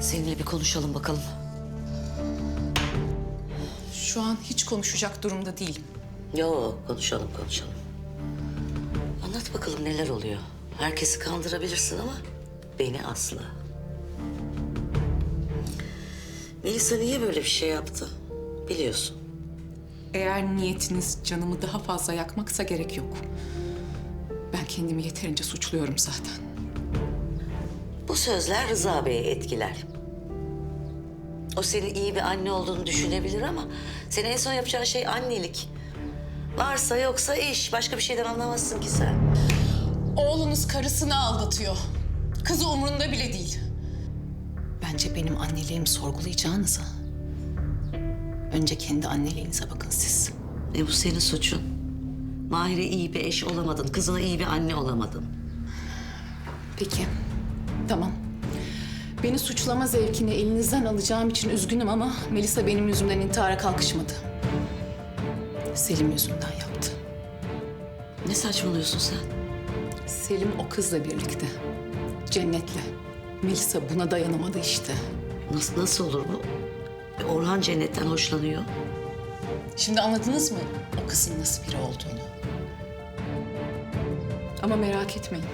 Seninle bir konuşalım bakalım. Şu an hiç konuşacak durumda değilim. Yok konuşalım konuşalım. Anlat bakalım neler oluyor. Herkesi kandırabilirsin ama beni asla. Melisa niye böyle bir şey yaptı? Biliyorsun. Eğer niyetiniz canımı daha fazla yakmaksa gerek yok. Ben kendimi yeterince suçluyorum zaten. Bu sözler Rıza Bey'i etkiler. O senin iyi bir anne olduğunu düşünebilir ama... ...senin en son yapacağın şey annelik. Varsa yoksa iş. Başka bir şeyden anlamazsın ki sen. Oğlunuz karısını aldatıyor. Kızı umurunda bile değil. Bence benim anneliğimi sorgulayacağınıza... ...önce kendi anneliğinize bakın siz. E bu senin suçun. Mahir'e iyi bir eş olamadın. Kızına iyi bir anne olamadın. Peki, tamam. Beni suçlama zevkini elinizden alacağım için üzgünüm ama... ...Melisa benim yüzümden intihara kalkışmadı. Selim yüzünden yaptı. Ne saçmalıyorsun sen? Selim o kızla birlikte. Cennet'le. Melisa buna dayanamadı işte. Nasıl, nasıl olur bu? E, Orhan Cennet'ten hoşlanıyor. Şimdi anladınız mı o kızın nasıl biri olduğunu? Ama merak etmeyin.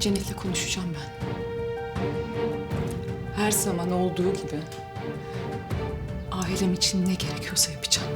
Cennet'le konuşacağım ben. Her zaman olduğu gibi ailem için ne gerekiyorsa yapacağım.